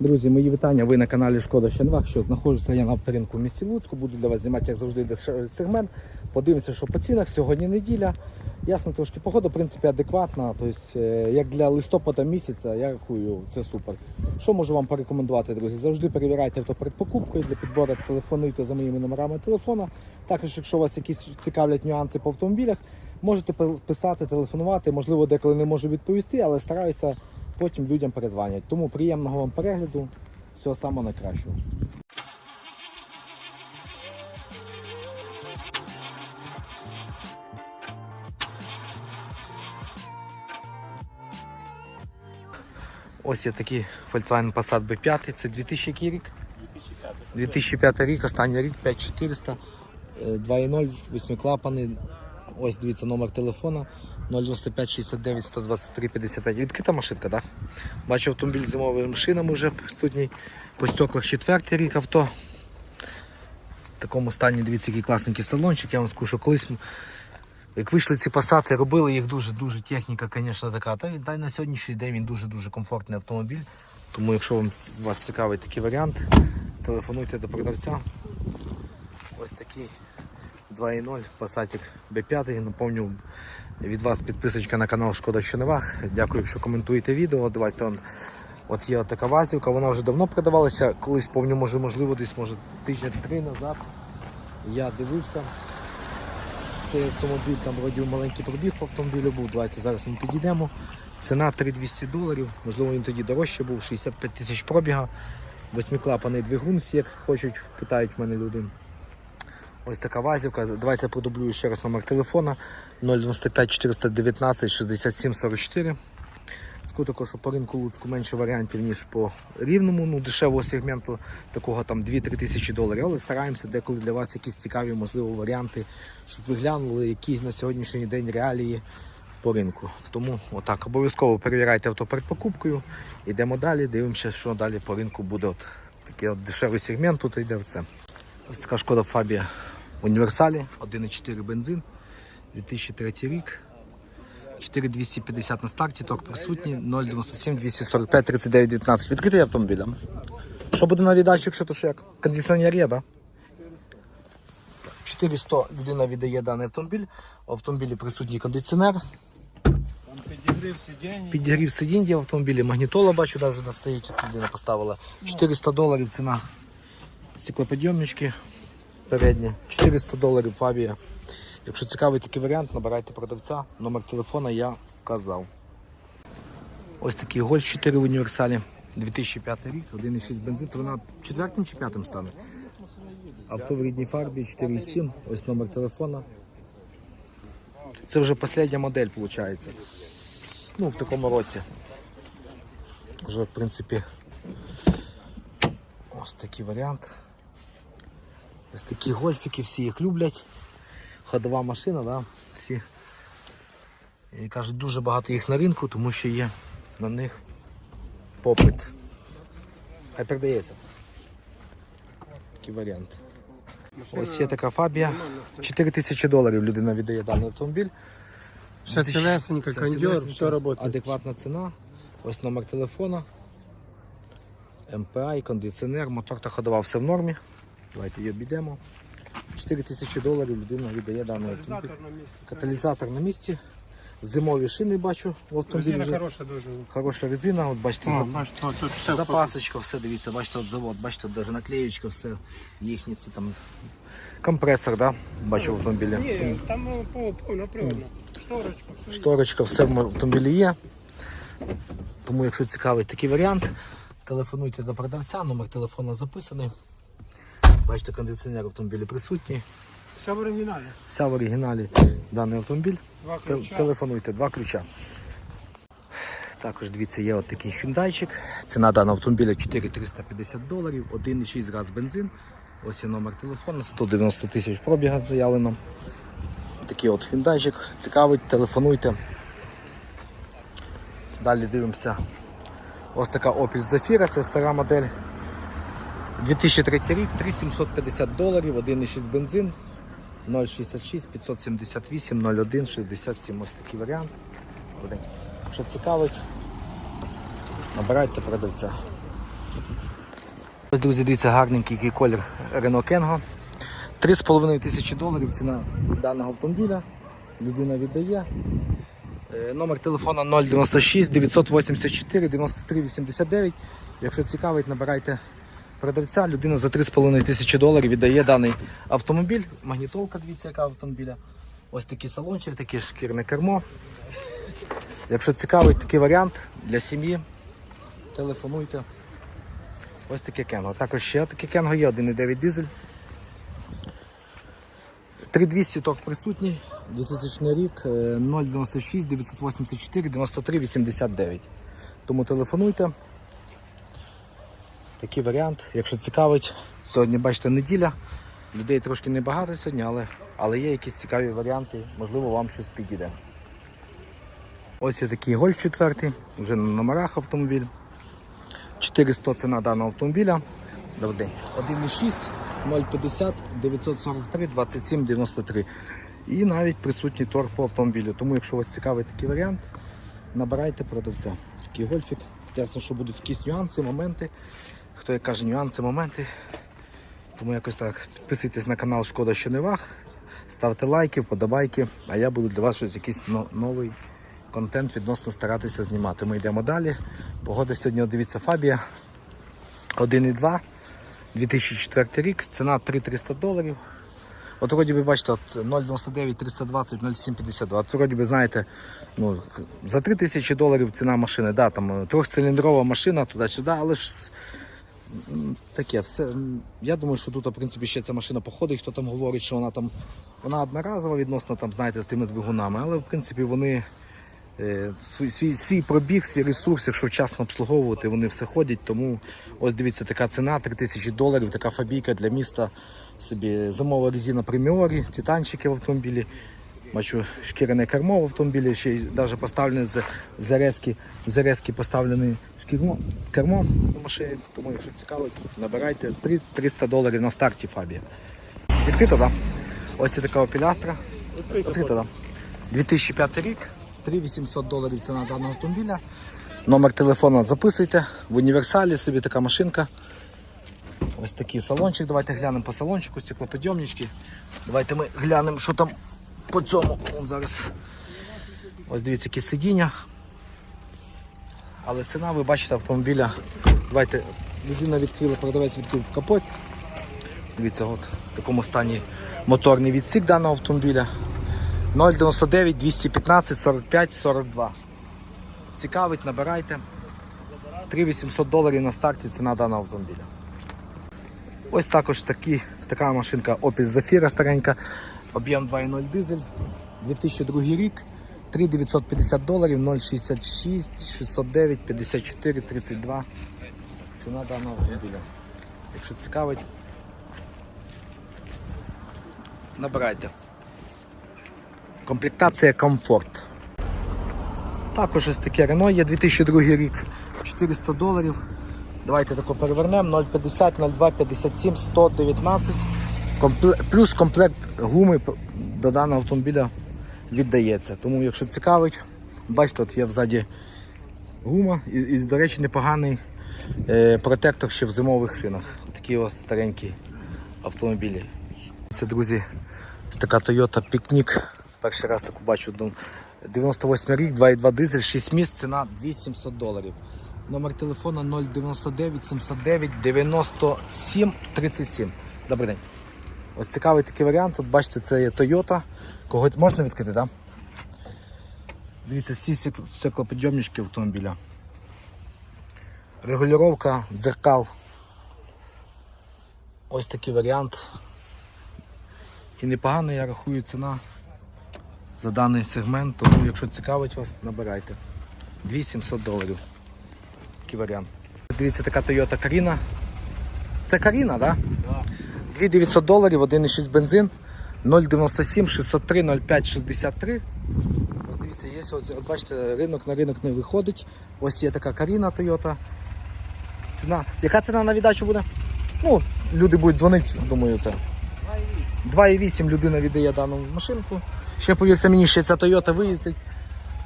Друзі, мої вітання. Ви на каналі Шкода Щенвах, що знаходжуся я на авторинку в місті Луцьку. Буду для вас знімати, як завжди, дешевий сегмент. Подивимося, що по цінах. Сьогодні неділя. Ясно, трошки погода, в принципі, адекватна. Тобто, е, як для листопада місяця, я рахую, це супер. Що можу вам порекомендувати, друзі? Завжди перевіряйте авто перед покупкою. Для підбору телефонуйте за моїми номерами телефона. Також, якщо вас якісь цікавлять нюанси по автомобілях, можете писати, телефонувати. Можливо, деколи не можу відповісти, але стараюся потім людям перезванять. Тому приємного вам перегляду, всього самого найкращого. Ось є такий Volkswagen Passat B5, це 2000 який рік? 2005. 2005 рік, останній рік 5400, е, 2.0, 8 клапани. Ось дивіться номер телефона 095 69 123 55. Відкрита машинка, так? Бачу автомобіль з зимовими шинами вже присутній. По стеклах четвертий рік авто. В такому стані, дивіться, який класненький салончик. Я вам скажу, колись як вийшли ці пасати, робили їх дуже-дуже техніка, звісно, така. Та, та на сьогоднішній день він дуже-дуже комфортний автомобіль. Тому якщо вам вас цікавий такий варіант, телефонуйте до продавця. Ось такий 2.0 Passat B5. Напомню від вас підписочка на канал Шкода що Щоневах. Дякую, що коментуєте відео. Давайте он. От є така вазівка, вона вже давно продавалася, колись повню, може, можливо, десь може тижня три назад. Я дивився. Цей автомобіль, там вроді маленький пробіг по автомобілю був. Давайте зараз ми підійдемо. Ціна 3200 доларів, можливо, він тоді дорожче був, 65 тисяч пробіга. Восьмиклапаний двигун, як хочуть, питають в мене люди. Ось така вазівка. Давайте я продублюю ще раз номер телефона 095 419 67 44. Скажу також, що по ринку Луцьку менше варіантів, ніж по рівному, ну дешевого сегменту, такого там 2-3 тисячі доларів. Але стараємося деколи для вас якісь цікаві, можливо, варіанти, щоб ви глянули, які на сьогоднішній день реалії по ринку. Тому отак, обов'язково перевіряйте авто перед покупкою. Йдемо далі, дивимося, що далі по ринку буде. От такий от дешевий сегмент тут йде в це. Ось така шкода Фабія універсалі, 1,4 бензин, 2003 рік. 4250 на старті, ток присутній, 097 245 39 19. Відкритий автомобіль. Що буде на віддачі, якщо то що як? Кондиціонер є, так? 400 людина віддає даний автомобіль. В автомобілі присутній кондиціонер. Підігрів. Підігрів сидіння в автомобілі, магнітола бачу, навіть вже стоїть, людина поставила. 400 доларів ціна стеклоподйомнички передні. 400 доларів Фабія. Якщо цікавий такий варіант, набирайте продавця. Номер телефона я вказав. Ось такий Гольф 4 в універсалі. 2005 рік, 1,6 бензин. То вона четвертим чи п'ятим стане? Авто в рідній фарбі 4,7. Ось номер телефона. Це вже остання модель, виходить. Ну, в такому році. Вже, в принципі, ось такий варіант. Ось такі гольфики, всі їх люблять. Ходова машина, да? всі. І кажуть, дуже багато їх на ринку, тому що є на них попит. Хай передається. Такий варіант. Ось є така фабія. 4 тисячі доларів людина віддає даний автомобіль. Все цілесенько, кондьор, все працює. Адекватна ціна. Ось номер телефона. МПА, кондиціонер, мотор та ходова, все в нормі. Давайте її обійдемо. 4 тисячі доларів людина віддає даний автомобіль. Каталізатор на місці. Зимові шини бачу в автомобілі. Резина хороша дуже. Хороша резина, от бачите, О, за- бачите, от тут все запасочка, все, дивіться, бачите, от завод, бачите, от навіть наклеєчка, все їхні ці там. Компресор, да? бачу в автомобілі. Ні, там по- повноприводно. Шторочка, все. Шторочка, все в автомобілі є. Тому, якщо цікавий такий варіант, телефонуйте до продавця, номер телефона записаний. Бачите, кондиціонер в автомобілі присутній. Все в оригіналі. Вся в оригіналі даний автомобіль. Два ключа. Телефонуйте, два ключа. Також дивіться, є от такий хюндайчик. Ціна даного автомобіля 4350 доларів, 1,6 газ бензин. Ось є номер телефону, 190 тисяч пробіга заявлено. Такий от хюндайчик. Цікавить, телефонуйте. Далі дивимося. Ось така Opel Zafira, це стара модель. 2003 рік, 3750 доларів, 1,6 бензин, 066 578 01 67. Ось такий варіант. Буде. Що цікавить, набирайте продавця. Ось, друзі, дивіться, гарненький колір Renault Kengo. 3,5 тисячі доларів ціна даного автомобіля. Людина віддає. Е, Номер телефона 096 984 93 89. Якщо цікавить, набирайте продавця. Людина за 3,5 тисячі доларів віддає даний автомобіль. Магнітолка, дивіться, яка автомобіля. Ось такий салончик, таке шкірне кермо. Якщо цікавить такий варіант для сім'ї, телефонуйте. Ось таке кенго. Також ще таке кенго є, 1,9 дизель. 3200 ток присутній, 2000 рік, е, 096 984 93 89. Тому телефонуйте. Такий варіант, якщо цікавить, сьогодні бачите неділя. Людей трошки небагато сьогодні, але, але є якісь цікаві варіанти, можливо, вам щось підійде. Ось є такий гольф 4, вже на номерах автомобіль. 400 ціна даного автомобіля. Добрий день. 1,6, 050, 943, 27, 93. І навіть присутній торг по автомобілю. Тому, якщо вас цікавить такий варіант, набирайте продавця. Такий гольфік. Ясно, що будуть якісь нюанси, моменти. Хто як каже, нюанси, моменти. Тому якось так. Підписуйтесь на канал Шкода, що не ваг. Ставте лайки, вподобайки, а я буду для вас щось якийсь новий контент відносно старатися знімати. Ми йдемо далі. Погода сьогодні, дивіться, Фабія 1,2, 2004 рік, ціна 3300 доларів. От вроді ви бачите, 0,99, 320, 0,752. От вроді ви знаєте, ну, за 3000 доларів ціна машини, да, там е, трьохциліндрова машина туди-сюди, але ж таке все. Я думаю, що тут, в принципі, ще ця машина походить, хто там говорить, що вона там вона одноразова відносно там, знаєте, з тими двигунами, але в принципі вони е, свій, свій, пробіг, свій ресурс, якщо вчасно обслуговувати, вони все ходять. Тому ось дивіться, така ціна 3000 доларів, така фабійка для міста. Собі зимова резина преміорі, титанчики в автомобілі. Бачу шкіряне кермо в автомобілі, ще й навіть поставлене з зарезки, зарезки поставлене шкірмо, кермо на машині. Тому, якщо цікаво, набирайте 3 300 доларів на старті Фабія. Відкрито. Да? Ось це така пілястра. Відкрито, так. 2005 рік, 3800 доларів ціна даного автомобіля. Номер телефона записуйте. В універсалі собі така машинка. Ось такий салончик. Давайте глянемо по салончику, стеклоподйомнички. Давайте ми глянемо, що там по цьому. Вон зараз. Ось дивіться, які сидіння. Але ціна, ви бачите, автомобіля. Давайте людина відкрила, продавець відкрив капот. Дивіться, от в такому стані моторний відсік даного автомобіля. 099 215 45 42. Цікавить, набирайте. 3800 доларів на старті ціна даного автомобіля. Ось також такі, така машинка Opel Zafira старенька, об'єм 2.0 дизель, 2002 рік, 3950 доларів, 066 609 54 32. Ціна даного автомобіля. Якщо цікавить, набирайте. Комплектація комфорт. Також ось таке Renault є 2002 рік, 400 доларів. Давайте тако перевернемо 0,50, 02, 57, 119. Плюс комплект гуми до даного автомобіля віддається. Тому, якщо цікавить, бачите, от є взаді гума і, і до речі, непоганий е, протектор ще в зимових шинах. Такі ось старенькі автомобілі. Це, друзі, така Toyota Picnic. Перший раз таку бачу. ну, 98 рік, 2,2 дизель, 6 місць, ціна 2700 доларів. Номер телефона 099 709 97 37. Добрий день. Ось цікавий такий варіант. Тут бачите, це є Toyota. Кого можна відкрити, так? Да? Дивіться, всі стек- стеклопідйомнички автомобіля. Регулювання дзеркал. Ось такий варіант. І непогано я рахую ціна за даний сегмент, тому якщо цікавить вас, набирайте. 2700 доларів. Такий варіант. Дивіться, така Toyota Carina. Це Carina, так? Да? 2900 доларів, 1,6 бензин, 097 603 05 63. Ось дивіться, є ось, от бачите, ринок на ринок не виходить. Ось є така Carina Toyota. Ціна. Яка ціна на віддачу буде? Ну, люди будуть дзвонити, думаю, це. 2,8 людина віддає дану машинку. Ще повірте мені, ще ця Toyota виїздить.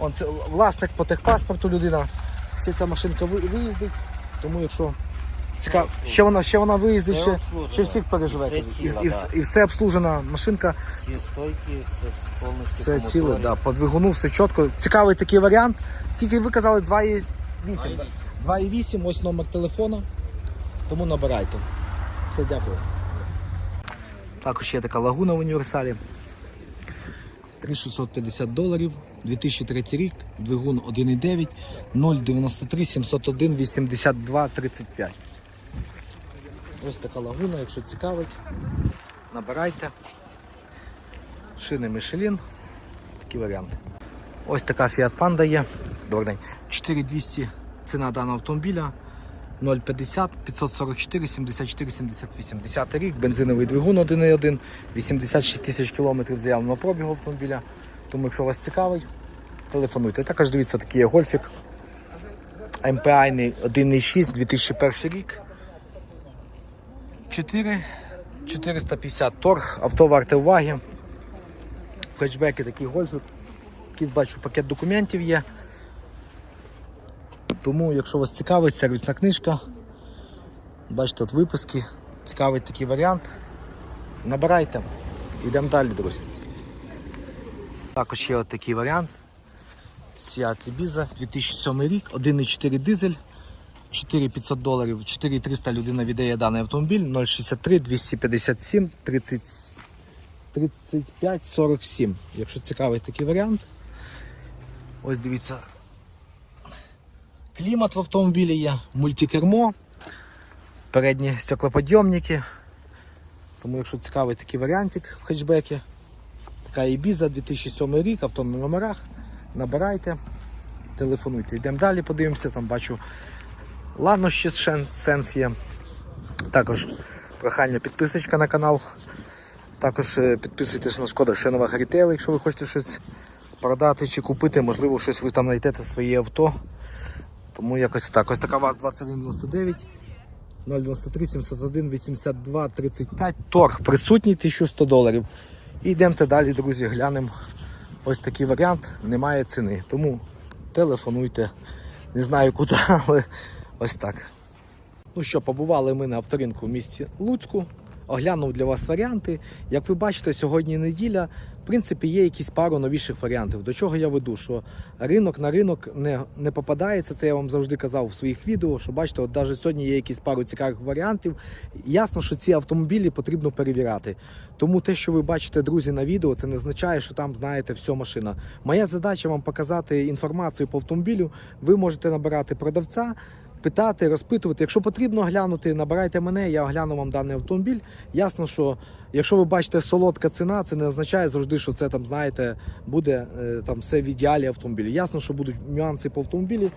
Он це власник по техпаспорту людина. Ще ця машинка виїздить. Тому якщо Цікаво. Ще вона, ще вона виїздить, ще, ще всіх переживете. І І, і, да. і все обслужена машинка, Всі стойки, все повністю все ціле, да, по двигуну, все чітко. Цікавий такий варіант. Скільки ви казали? 2,8? 2,8, ось номер телефону. Тому набирайте. Все, дякую. Також є така лагуна в універсалі. 3650 доларів, 2003 рік, двигун 1,9, 093 701 82 35. Ось така лагуна, якщо цікавить, набирайте. Шини Michelin. Такі варіанти. Ось така Fiat Panda є. Добрий день. 4200 ціна даного автомобіля. 050 544 74 78. 10 рік, бензиновий двигун 1.1, 86 тисяч кілометрів заявленого пробігу автомобіля. Тому, якщо вас цікавить, телефонуйте. Також дивіться, такий є гольфік. MPI 1.6, 2001 рік. 4 450 торг, авто варте уваги. Хетчбеки такий гольфік. Якийсь бачу пакет документів є. Тому, якщо вас цікавить, сервісна книжка. Бачите, от випуски. Цікавий такий варіант. Набирайте. Йдемо далі, друзі. Також є от такий варіант. Seat Ibiza, 2007 рік, 1,4 дизель, 4500 доларів, 4300 людина віддає даний автомобіль, 063 257 30, 35 47. Якщо цікавий такий варіант. Ось дивіться. Клімат в автомобілі є, мультикермо, передні стеклоподйомники. Тому якщо цікавий такий варіантик в хетчбекі, така Ibiza 2007 рік, авто на номерах, набирайте, телефонуйте. Йдемо далі, подивимося, там бачу ладно, ще сенс є. Також прохання підписочка на канал. Також е, підписуйтесь на шкода ще нова якщо ви хочете щось продати чи купити, можливо, щось ви там знайдете своє авто. Тому якось так. Ось така ВАЗ 2199 093 701 82 35. Торг присутній 1100 доларів. І йдемо далі, друзі, глянемо. Ось такий варіант, немає ціни. Тому телефонуйте. Не знаю куди, але ось так. Ну що, побували ми на авторинку в місті Луцьку. Оглянув для вас варіанти. Як ви бачите, сьогодні неділя. В принципі, є якісь пару новіших варіантів. До чого я веду? Що ринок на ринок не, не попадається. Це я вам завжди казав в своїх відео. Що бачите, от навіть сьогодні є якісь пару цікавих варіантів. Ясно, що ці автомобілі потрібно перевіряти. Тому те, що ви бачите, друзі, на відео, це не означає, що там знаєте все машина. Моя задача вам показати інформацію по автомобілю. Ви можете набирати продавця питати, розпитувати. Якщо потрібно оглянути, набирайте мене, я огляну вам даний автомобіль. Ясно, що якщо ви бачите солодка ціна, це не означає завжди, що це там, знаєте, буде е, там все в ідеалі автомобілі. Ясно, що будуть нюанси по автомобілі.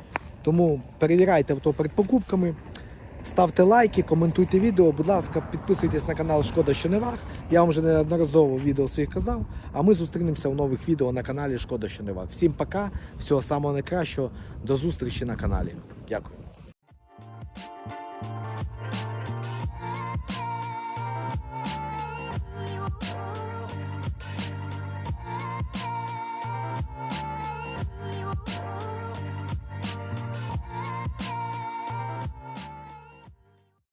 Тому перевіряйте авто перед покупками. Ставте лайки, коментуйте відео. Будь ласка, підписуйтесь на канал Шкода що не ваг. Я вам вже неодноразово відео своїх казав. А ми зустрінемося в нових відео на каналі Шкода що не ваг. Всім пока, всього самого найкращого, до зустрічі на каналі. Дякую.